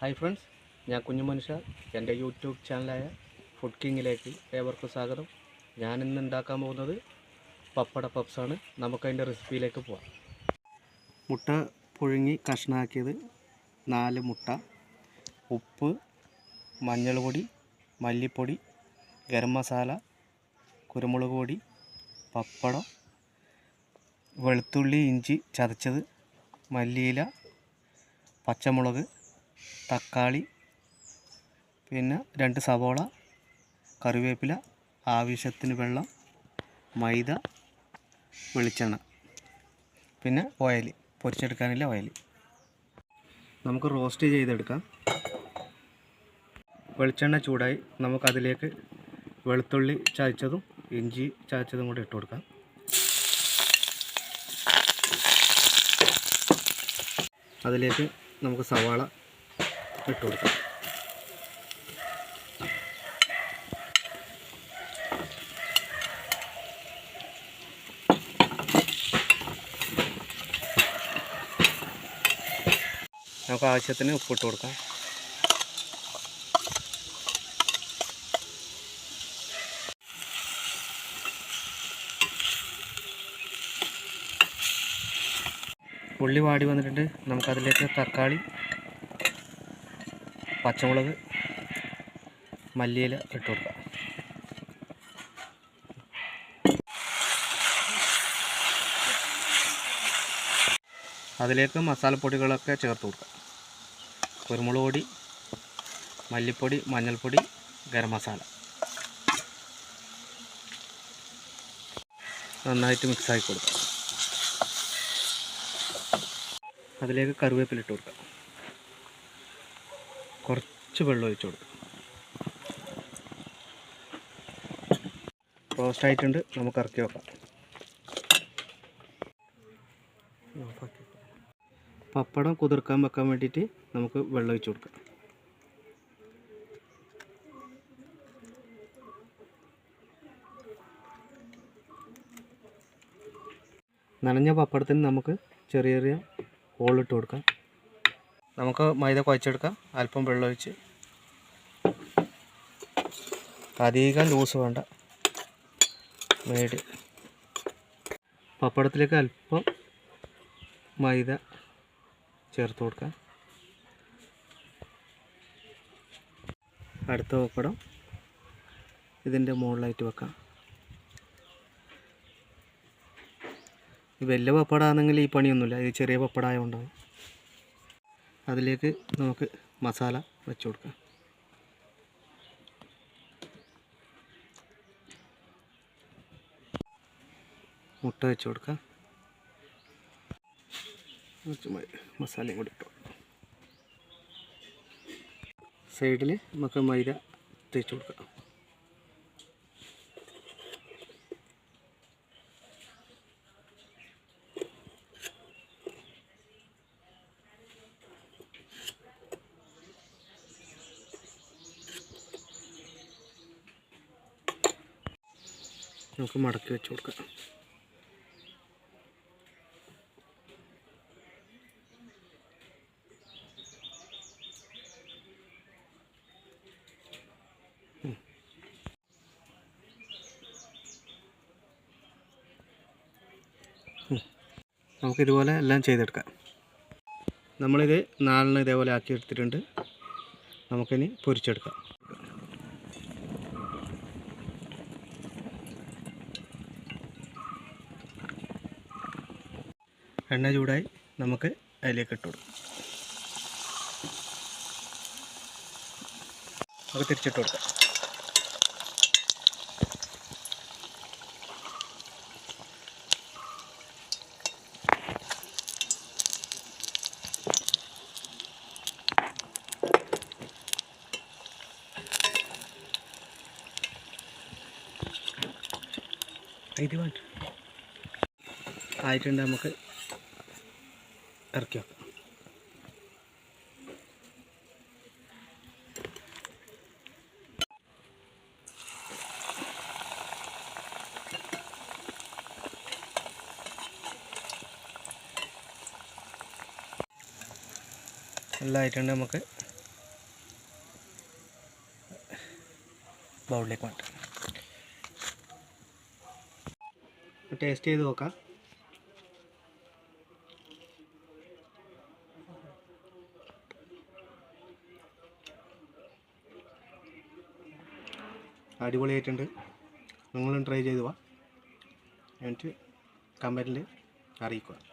Hi friends ഞാൻ കുഞ്ഞു മനുഷ്യ എന്റെ യൂട്യൂബ് ചാനലായ ഫുഡ് കിങ്ങിലേക്ക് ഏവർക്കും സ്വാഗതം. ഞാൻ ഇന്ന് ഉണ്ടാക്കാൻ പോകുന്നത് പപ്പട പപ്സാണ് നമുക്കതിന്റെ റെസിപ്പിയിലേക്ക് പോവാം. മുട്ട പുഴുങ്ങി കഷ്ണാക്കിയത് നാല് മുട്ട ഉപ്പ് മഞ്ഞൾ പൊടി മല്ലിപ്പൊടി ഗരം മസാല കുരുമുളക് പൊടി പപ്പടം വെളുത്തുള്ളി ഇഞ്ചി ചതച്ചത് മല്ലിയില പച്ചമുളക് തക്കാളി പിന്നെ രണ്ട് സവോള കറിവേപ്പില ആവശ്യത്തിന് വെള്ളം മൈദ വെളിച്ചെണ്ണ പിന്നെ ഓയിൽ പൊരിച്ചെടുക്കാനില്ല ഓയിൽ. നമുക്ക് റോസ്റ്റ് ചെയ്തെടുക്കാം. വെളിച്ചെണ്ണ ചൂടായി നമുക്കതിലേക്ക് വെളുത്തുള്ളി ചതച്ചതും ഇഞ്ചി ചതച്ചതും കൂടെ ഇട്ട് കൊടുക്കാം. അതിലേക്ക് നമുക്ക് സവാള ഇട്ട് കൊടുക്കാം. നമുക്ക് ആവശ്യത്തിന് ഉപ്പിട്ട് കൊടുക്കാം. ഉള്ളി വാടി വന്നിട്ടുണ്ട്. നമുക്കതിലേക്ക് തക്കാളി പച്ചമുളക് മല്ലിയില ഇട്ട് കൊടുക്കാം. അതിലേക്ക് മസാലപ്പൊടികളൊക്കെ ചേർത്ത് കൊടുക്കുക കുരുമുളക് പൊടി മല്ലിപ്പൊടി മഞ്ഞൾപ്പൊടി ഗരം മസാല. നന്നായിട്ട് മിക്സാക്കി കൊടുക്കുക അതിലേക്ക് കറിവേപ്പിലിട്ട് കൊടുക്കുക കൊടുക്കാം. കുറച്ച് വെള്ളം ഒഴിച്ചു കൊടുക്കാം. റോസ്റ്റ് ആയിട്ടുണ്ട്. നമുക്ക് ഇറക്കി വെക്കാം. പപ്പടം കുതിർക്കാൻ വെക്കാൻ വേണ്ടിയിട്ട് നമുക്ക് വെള്ളം ഒഴിച്ചു കൊടുക്കാം. നനഞ്ഞ പപ്പടത്തിന് നമുക്ക് ചെറിയ ചെറിയ ഹോളിട്ട് കൊടുക്കാം. നമുക്ക് മൈദ കുഴച്ചെടുക്കാം. അല്പം വെള്ളമൊഴിച്ച് അധികം ലൂസ് വേണ്ട. മേടി. പപ്പടത്തിലേക്ക് അല്പം മൈദ ചേർത്ത് കൊടുക്കാം. അടുത്ത പപ്പടം ഇതിന്റെ മുകളിലായിട്ട് വെക്കാം. വലിയ പപ്പടമാണെങ്കിൽ ഈ പണിയൊന്നുമില്ല. ഇത് ചെറിയ പപ്പടമായതുകൊണ്ടാണ് അതിലേക്ക് നമുക്ക് മസാല വെച്ച് കൊടുക്കാം. മുട്ട വെച്ച് കൊടുക്കാം. കുറച്ച് മസാലയും കൂടി ഇട്ടു. സൈഡിൽ നമുക്ക് മൈദ തേച്ച് കൊടുക്കാം. നമുക്ക് മടക്കി വെച്ച് കൊടുക്കാം. നമുക്കിതുപോലെ എല്ലാം ചെയ്തെടുക്കാം. നമ്മളിത് നാലെണ്ണം ഇതേപോലെ ആക്കി എടുത്തിട്ടുണ്ട് നമുക്കിനി പൊരിച്ചെടുക്കാം. എണ്ണ ചൂടായി നമുക്ക് അതിലേക്ക് ഇട്ട് കൊടുക്കാം. നമുക്ക് തിരിച്ചിട്ട് കൊടുക്കാം. ഇത് വേണ്ട ആയിട്ടുണ്ട് നമുക്ക്. ഇറക്കി വെക്കാം. എല്ലായിട്ടുണ്ട് നമുക്ക്. ബൗളിലേക്ക് മാറ്റാം. ടേസ്റ്റ് ചെയ്ത് നോക്കാം. അടിപൊളിയായിട്ടുണ്ട്. നിങ്ങളും ട്രൈ ചെയ്തു വാ. എന്നിട്ട് കമന്റിൽ അറിയിക്കുക.